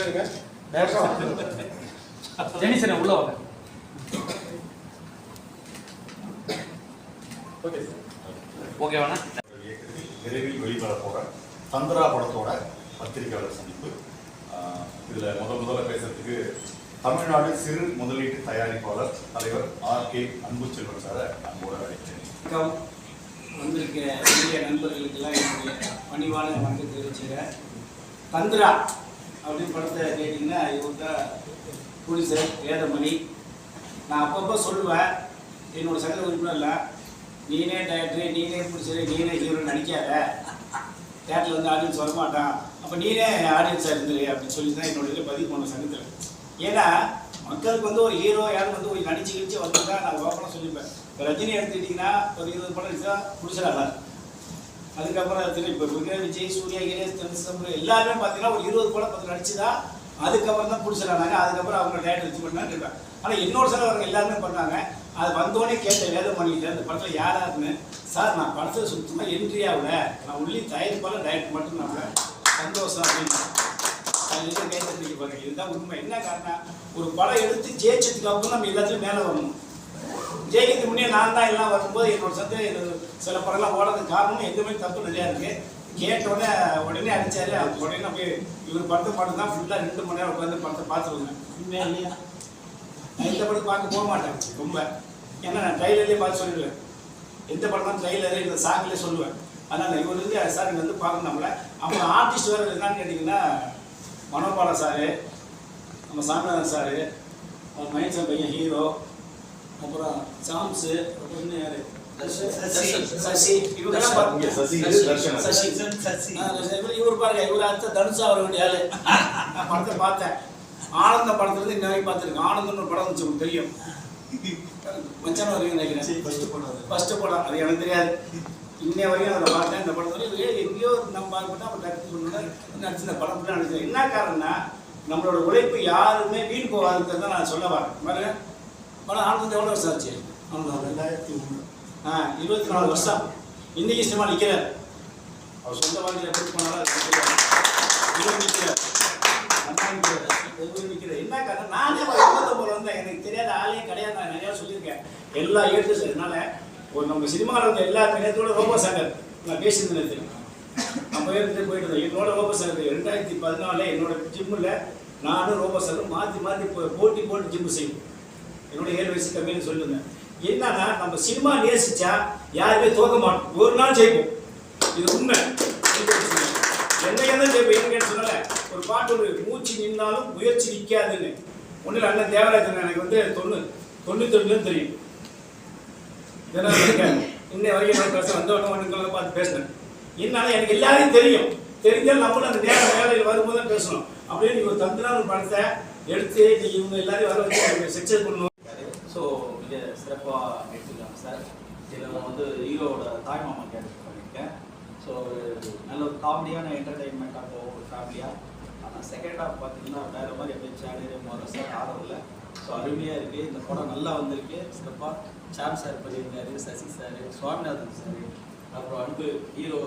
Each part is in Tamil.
சரிங்க ஜெனிசன் உள்ள வாங்க. ஓகே. சார் ஓகேவாண்ணா இயக்கத்தில் விரைவில் வெளிவர போற தந்திரா படத்தோட பத்திரிகையாளர் சந்திப்பு. இதுல முத முதல்ல பேசுறதுக்கு தமிழ்நாடு சிறு முதலீட்டு தயாரிப்பாளர் தலைவர் ஆர் கே அன்புச்செல்வன் சாரை அன்போட அழைக்கிறேன். வணக்கம். வந்திருக்க இந்திய நண்பர்களுக்கெல்லாம் என்னுடைய பணிவான வணக்கம் தெரிவிச்சுக்கிறேன். தந்திரா அப்படின்னு படத்தை கேட்டிங்கன்னா இவர் தான் புலிசர் வேதமணி நான் அப்பப்போ சொல்லுவேன். என்னோடய சங்க இல்லை. நீனே டேரக்டர் நீனே பிடிச்சது நீனே ஹீரோ நடிக்காத தேட்டரில் வந்து ஆடியன்ஸ் வரமாட்டான். அப்போ நீனே ஆடியன்ஸாக இருந்துரு அப்படின்னு சொல்லி தான் என்னோட இதில் பதிவு பண்ண சங்கத்தில். ஏன்னா மக்களுக்கு வந்து ஒரு ஹீரோ யாரும் வந்து ஒரு நடிச்சு கிழிச்சு வந்து தான் நான் ஓப்பனாக சொல்லிப்பேன். இப்போ ரஜினி எடுத்துக்கிட்டிங்கன்னா ஒரு இருபது படம் நடிச்சா பிடிச்சிடாங்க அதுக்கப்புறம் திரு இப்போ விஜய் விஜய் சூர்யா கணேஷ் திருசம்பு எல்லாருமே பார்த்தீங்கன்னா ஒரு இருபது படம் பத்து நடிச்சுதான் அதுக்கப்புறம் தான் பிடிச்சிடாங்க அதுக்கப்புறம் அவங்க டேட் வச்சு பண்ணான்னு இருக்காங்க ஆனால் இன்னொரு சில அவங்க எல்லாருமே பண்ணாங்க. அது வந்தோடனே கேட்ட வேலை பண்ணிட்டு அந்த படத்தில் யாராருன்னு சார் நான் படத்தில் சுத்தமாக என்ட்ரி ஆகல. நான் உள்ளி தயாரிப்பாளர் டயட் மட்டும் நான் சந்தோஷம் அப்படின்னு. அது எங்க கேட்டு பாருங்க. இதுதான் உண்மை. என்ன காரணம்? ஒரு படம் எடுத்து ஜெயிச்சதுக்கு அப்புறம் நம்ம எல்லாத்துலையும் மேலே வரணும். ஜெயிக்கிறதுக்கு முன்னே நான் தான் எல்லாம் வரும்போது என்னோட சந்தேகம் சில படம்லாம் ஓடுறதுக்கு காரணம் எதுவுமே தப்பு நிறையா இருக்கு? கேட்ட உடனே உடனே அடிச்சாரு. அது உடனே அப்படியே இவர் படத்தை பாட்டு தான் ஃபுல்லாக ரெண்டு மணி நேரம் உட்காந்து படத்தை பார்த்துருவேன் உண்மையா இல்லையா? எந்த படம் பார்க்க போக மாட்டேன். ரொம்ப. ஏன்னா நான் ட்ரைலர்லேயே பார்த்து சொல்லிடுவேன். எந்த படம் தான் ட்ரைலரு இந்த சாங்கிலே சொல்லுவேன். அதனால் இவர் வந்து சார் இங்கே வந்து பார்க்கணும் நம்மள. அப்புறம் ஆர்டிஸ்ட் வேறு என்னன்னு கேட்டிங்கன்னா மனோபாலா சாரு நம்ம சாமிநாதன் சாரு அவர் மகேசன் பையன் ஹீரோ அப்புறம் சாம்ஸு அப்புறம் இன்னும் யாரு? சசி. இவர் பாருங்க. இவர் அடுத்த தனுஷா வர வேண்டிய ஆளு. நான் படத்தை பார்த்தேன். ஆனந்த படத்துல இருந்து வரைக்கும் பார்த்துருக்கேன். ஆனந்தம்னு ஒரு படம் வந்துச்சு உங்களுக்கு தெரியும். மச்சான வரைக்கும் நினைக்கிறேன். ஃபர்ஸ்ட் படம் அது. எனக்கு தெரியாது. இன்னைய வரைக்கும் அதை பார்த்தேன். இந்த படத்துல எங்கேயோ நம்ம பார்க்கப்பட்டா அப்போ டக்கு பண்ணி நடிச்சு இந்த படம் நடிச்சேன் என்ன காரணம்னா நம்மளோட உழைப்பு யாருமே வீண் போகாதுங்கிறத நான் சொல்ல வரேன். பாருங்க. படம் ஆனந்தம் எவ்வளோ வருஷம் ஆச்சு? ரெண்டாயிரத்தி ஒன்று ஆ இருபத்தி நாலு வருஷம். இன்னைக்கு சினிமா நிற்கிறார் அவர் சொந்த வாழ்க்கையில் எப்படி போனாலும் அது நிற்கிறார். நிற்கிறார் என்ன காரணம் நானே ஒரு எண்பத்தொம்பது வந்தேன். எனக்கு தெரியாத ஆளே கிடையாது. நான் நிறையா சொல்லியிருக்கேன். எல்லா ஏற்று அதனால ஒரு நம்ம சினிமாவில் வந்து எல்லா நேரத்தோட ரோபோ சங்கர் நான் பேசியிருந்த நேரத்தில் நம்ம இருந்து போயிட்டு இருந்தோம் என்னோட ரோபோ சங்கர் ரெண்டாயிரத்தி பதினாலில் என்னோட ஜிம்மில் நானும் ரோபோ சங்கர் மாற்றி மாற்றி போட்டி போட்டு ஜிம்மு செய்வோம். என்னுடைய ஏழு வயசு கம்மின்னு சொல்லுங்க என்னன்னா நம்ம சினிமா நேசிச்சா யாருமே தோக்க மாட்டோம். ஒரு நாள் ஜெயிப்போம். இது உண்மை. என்ன தான் ஜெயிப்போம்? என்ன சொல்லல. ஒரு பாட்டு ஒரு மூச்சு நின்னாலும் முயற்சி நிற்காதுன்னு. ஒன்றில் அண்ணன் தேவராஜன் எனக்கு வந்து தொண்ணூ தொண்ணூத்தொன்னுன்னு தெரியும். இதெல்லாம் இன்னை வரைக்கும் நான் பேச உடனே ஒன்றுங்களை பார்த்து பேசினேன். என்னன்னா எனக்கு எல்லாரையும் தெரியும். தெரிஞ்சாலும் நம்மளும் அந்த நேரம் வேலையில் வரும்போது தான் பேசணும். அப்படியே நீங்கள் ஒரு தந்திரான படத்தை எடுத்து நீங்கள் இவங்க எல்லாரையும் வர வச்சு சக்சஸ் பண்ணணும். மிக சிறப்பாக எடுத்துக்கலாம் சார். இதில் நான் வந்து ஹீரோவோட தாய்மாமா கேரக்டர் பண்ணியிருக்கேன். ஸோ நல்ல ஒரு காமெடியான என்டர்டைன்மெண்ட்டாக போகும் ஒரு ஃபேமிலியாக ஆனால் செகண்ட் ஹாஃப் பார்த்தீங்கன்னா வேறு மாதிரி அப்படியே சேனல் போகிற சார் ஆதரவில் ஸோ அருமையாக இருக்குது இந்த படம் நல்லா வந்திருக்கு. சிறப்பாக சாம் சார் பண்ணியிருந்தாரு சசி சார் சுவாமிநாதன் சார் அப்புறம் அன்பு ஹீரோ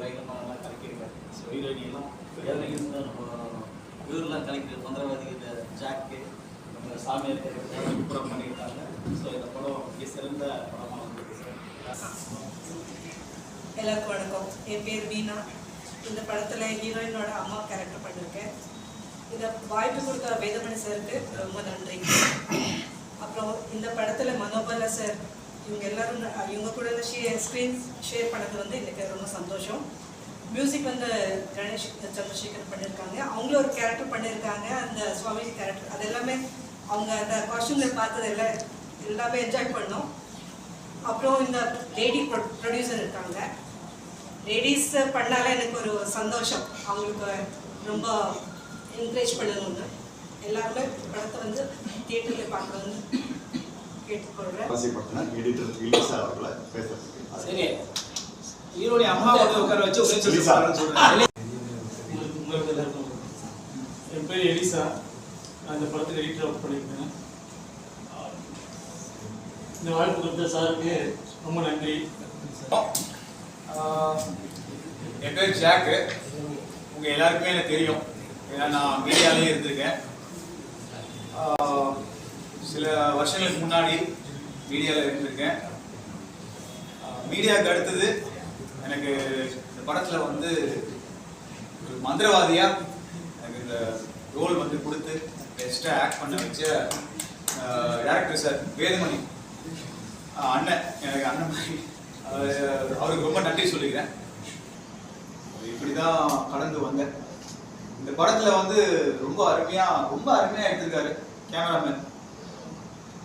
பயங்கரமாக கலக்கியிருக்காரு. ஸோ ஹீரோயினியெல்லாம் எல்லாம் நம்ம இவரெல்லாம் கலக்கிறது மந்திரவாதி ஜாக்கு நம்ம சாமியார் பண்ணியிருக்காங்க ஸோ இந்த படம் மிக சிறந்த படமாக வந்திருக்கு சார் எல்லாருக்கும் வணக்கம். என் பேர் வீணா. இந்த படத்தில் ஹீரோயினோட அம்மா கேரக்டர் பண்ணியிருக்கேன் இதை வாய்ப்பு கொடுத்த வேதமணி சாருக்கு ரொம்ப நன்றி. அப்புறம் இந்த படத்தில் மனோபல சார் இவங்க எல்லாரும் இவங்க கூட ஷேர் ஸ்க்ரீன் ஷேர் பண்ணது வந்து எனக்கு ரொம்ப சந்தோஷம். மியூசிக் வந்து கணேஷ் சந்திரசேகர் பண்ணியிருக்காங்க அவங்களும் ஒரு கேரக்டர் பண்ணியிருக்காங்க அந்த சுவாமிஜி கேரக்டர் அது எல்லாமே அவங்க அந்த காஸ்டியூமில் பார்த்தது எல்லாம் எல்லாமே என்ஜாய் பண்ணோம். அப்புறம் இந்த லேடி ப்ரொடியூசர் இருக்காங்க. லேடிஸ் பண்ணாலே எனக்கு ஒரு சந்தோஷம். அவங்களுக்கு ரொம்ப என்கரேஜ் பண்ணணும்னு. எல்லாருமே படத்தை வந்து தியேட்டரில் பார்க்கணும்னு கேட்டுக்கொள்கிறேன் ஆசைப்பட்டன எடிட்டர் இலிசா அவர்களை பேசுறதுக்கு. சரி. ஹீரோடைய அம்மா வந்து உட்கார வச்சு ஒரே சொல்லி எலிசா. சொல்றேன் உங்களுக்கு எல்லாருக்கும். என் பேர் எலிசா. நான் இந்த படத்துக்கு எடிட்டர் ஒர்க் பண்ணியிருக்கேன். இந்த வாய்ப்பு கொடுத்த சாருக்கு ரொம்ப நன்றி. என் பேர் ஜாக்கு உங்கள் எல்லாருக்குமே எனக்கு தெரியும். ஏன்னா நான் மீடியாலேயே இருந்திருக்கேன். சில வருஷங்களுக்கு முன்னாடி மீடியாவில் இருந்திருக்கேன். மீடியாவுக்கு அடுத்தது எனக்கு இந்த படத்தில் வந்து ஒரு மந்திரவாதியாக எனக்கு இந்த ரோல் வந்து கொடுத்து பெஸ்ட்டாக ஆக்ட் பண்ண வச்ச டேரக்டர் சார் வேதுமணி அண்ணன் எனக்கு அண்ணன் மாதிரி. அவருக்கு ரொம்ப நன்றி சொல்லிக்கிறேன். இப்படி தான் கடந்து வந்தேன். இந்த படத்துல வந்து ரொம்ப அருமையா ரொம்ப அருமையா எடுத்திருக்காரு கேமராமேன்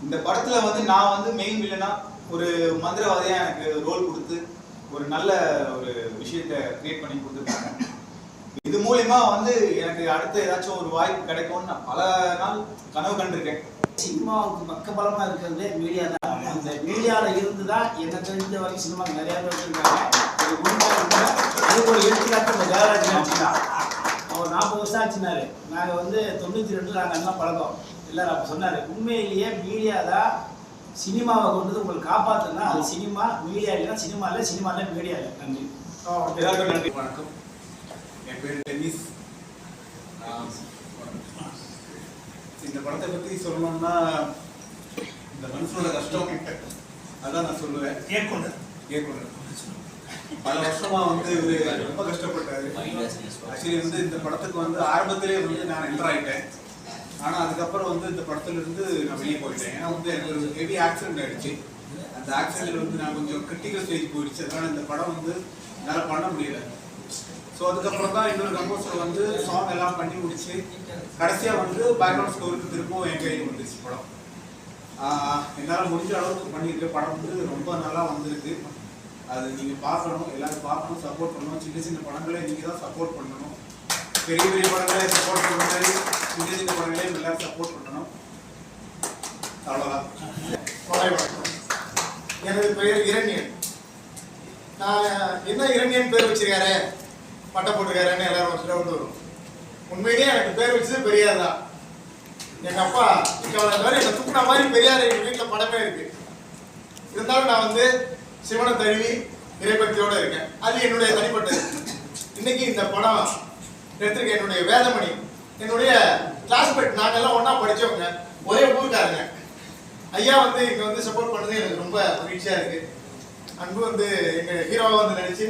இந்த படத்துல வந்து நான் வந்து மெயின் வில்லனா ஒரு மந்திரவாதியா எனக்கு ரோல் கொடுத்து ஒரு நல்ல ஒரு விஷயத்தை கிரியேட் பண்ணி கொடுத்துருக்காங்க. இது மூலயமா வந்து எனக்கு அடுத்து ஏதாச்சும் ஒரு வாய்ப்பு கிடைக்கும்னு நான் பல நாள் கனவு கண்டிருக்கேன். சினிமாவுக்கு பக்கபலமா இருக்கிறது மீடியா தான். அந்த மீடியாவில் இருந்து தான் எனக்கு தெரிஞ்ச வரைக்கும் சினிமா நிறைய பேர் வச்சிருக்காங்க. ஒரு எடுத்துக்காட்டு இந்த அவர் நாற்பது வருஷம் ஆச்சுனாரு. நாங்கள் வந்து தொண்ணூற்றி ரெண்டு நாங்கள் எல்லாம் பழக்கம். எல்லாரும் அப்போ சொன்னார். உண்மையிலேயே மீடியா தான் சினிமாவை கொண்டு வந்து உங்களுக்கு காப்பாற்றுனா அது சினிமா மீடியா இல்லைன்னா சினிமா இல்லை சினிமா இல்லை மீடியா இல்லை. நன்றி. எல்லாருக்கும் நன்றி. வணக்கம். என் பேர் டென்னிஸ். படத்தை பத்தி சொல்லணும்னா இந்த மனுஷனோட கஷ்டம். அதான் நான் சொல்லுவேன். இயக்குனர். இயக்குனர். பல வருஷமா வந்து இவரு ரொம்ப கஷ்டப்பட்டாரு. ஆக்சுவலி வந்து இந்த படத்துக்கு வந்து ஆரம்பத்திலே வந்து நான் என்டர் ஆயிட்டேன். ஆனா அதுக்கப்புறம் வந்து இந்த படத்துல இருந்து நான் வெளியே போயிட்டேன். ஏன்னா வந்து எனக்கு ஒரு ஹெவி ஆக்சிடென்ட் ஆயிடுச்சு. அந்த ஆக்சிடென்ட்ல வந்து நான் கொஞ்சம் கிரிட்டிக்கல் ஸ்டேஜ் போயிடுச்சு. அதனால இந்த படம் வந்து என்னால் பண்ண முடியல. ஸோ அதுக்கப்புறம் தான் இன்னொரு கம்போசர் வந்து சாங் எல்லாம் பண்ணி முடிச்சு கடைசியா வந்து பேக்ரவுண்ட் ஸ்கோருக்கு திரும்பவும் என் கையில் வந்துருச்சு படம். என்னால முடிஞ்ச அளவுக்கு பண்ணியிருக்க படம் வந்து ரொம்ப நல்லா வந்திருக்கு. அது நீங்க பார்க்கணும் எல்லாரும் பார்க்கணும் சப்போர்ட் பண்ணணும். சின்ன சின்ன படங்களே நீங்க தான் சப்போர்ட் பண்ணணும். பெரிய பெரிய படங்களே சப்போர்ட் பண்ண மாதிரி சின்ன சின்ன படங்களே எல்லாரும் சப்போர்ட் பண்ணணும். அவ்வளோதான் எனது பெயர் இரண்யன். நான் என்ன இரண்யன் பேர் வச்சிருக்காரு? பட்டை போட்டிருக்காருன்னு எல்லாரும் ஒரு வந்து வரும். உண்மையிலேயே எனக்கு பேர் வச்சது பெரியார் தான். எங்க அப்பா இங்கே மாதிரி என்னை தூக்குன மாதிரி பெரியார் எங்க வீட்டில் படமே இருக்கு. இருந்தாலும் நான் வந்து சிவனை தழுவி இறைபக்தியோட இருக்கேன். அது என்னுடைய தனிப்பட்டது இன்னைக்கு இந்த படம் எடுத்திருக்க என்னுடைய வேதமணி என்னுடைய கிளாஸ்மேட் நாங்கெல்லாம் ஒன்றா படித்தவங்க ஒரே ஊருக்காருங்க. ஐயா வந்து இங்கே வந்து சப்போர்ட் பண்ணது எனக்கு ரொம்ப மகிழ்ச்சியாக இருக்குது அன்பு வந்து எங்கள் ஹீரோவாக வந்து நினச்சி